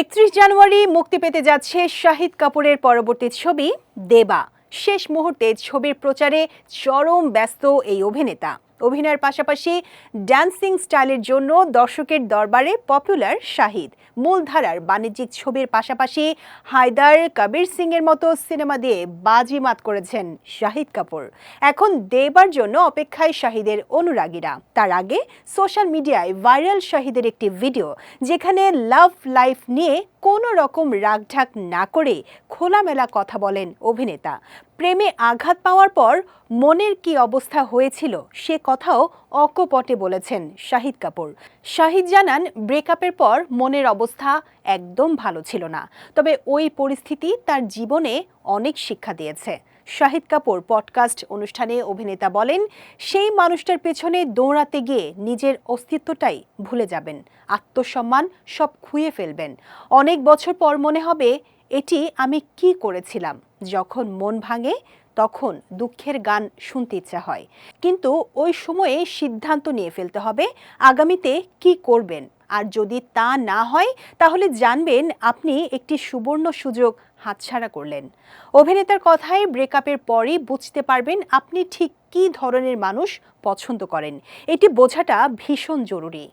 একত্রিশ জানুয়ারি মুক্তি পেতে যাচ্ছে শাহিদ কাপুরের পরবর্তী ছবি দেবা। শেষ মুহূর্তে ছবির প্রচারে চরম ব্যস্ত এই অভিনেতা। অভিনয়ের পাশাপাশি ড্যান্সিং স্টাইলের জন্য দর্শকের দরবারে পপুলার শাহিদ। মূলধারার বাণিজ্যিক ছবির পাশাপাশি হায়দার কবির সিং এর মতো সিনেমা দিয়ে বাজিমাত করেছেন শাহিদ কাপুর। এখন দেবার জন্য অপেক্ষায় শাহিদের অনুরাগীরা। তার আগে সোশ্যাল মিডিয়ায় ভাইরাল শাহিদের একটি ভিডিও যেখানে লাভ লাইফ নিয়ে কোনো রকম রাগঢাক না করে খোলামেলা কথা বলেন অভিনেতা। প্রেমে আঘাত পাওয়ার পর মনের কি অবস্থা হয়েছিল সে কথাও অকপটে বলেছেন শাহিদ কাপুর। শাহিদ জানান ব্রেকআপের পর মনের অবস্থা একদম ভালো ছিল না। তবে ওই পরিস্থিতি তার জীবনে অনেক শিক্ষা দিয়েছে। শাহিদ কাপুর পডকাস্ট অনুষ্ঠানে অভিনেতা বলেন, সেই মানুষটার পেছনে দৌড়াতে গিয়ে নিজের অস্তিত্বটাই ভুলে যাবেন। আত্মসম্মান সব খুঁয়ে ফেলবেন। অনেক বছর পর মনে হবে, এটি আমি কি করেছিলাম? যখন মন ভাঙে, তখন দুঃখের গান শুনতে ইচ্ছা হয়। কিন্তু ওই সময়ে সিদ্ধান্ত নিয়ে ফেলতে হবে, আগামীতে কি করবেন আর যদি তা না হয়, তাহলে জানবেন আপনি একটি সুবর্ণ সুযোগ হাতছাড়া করলেন। অভিনেতার কথায় ব্রেকআপের পরই বুঝতে পারবেন আপনি ঠিক কী ধরনের মানুষ পছন্দ করেন। এটি বোঝাটা ভীষণ জরুরি।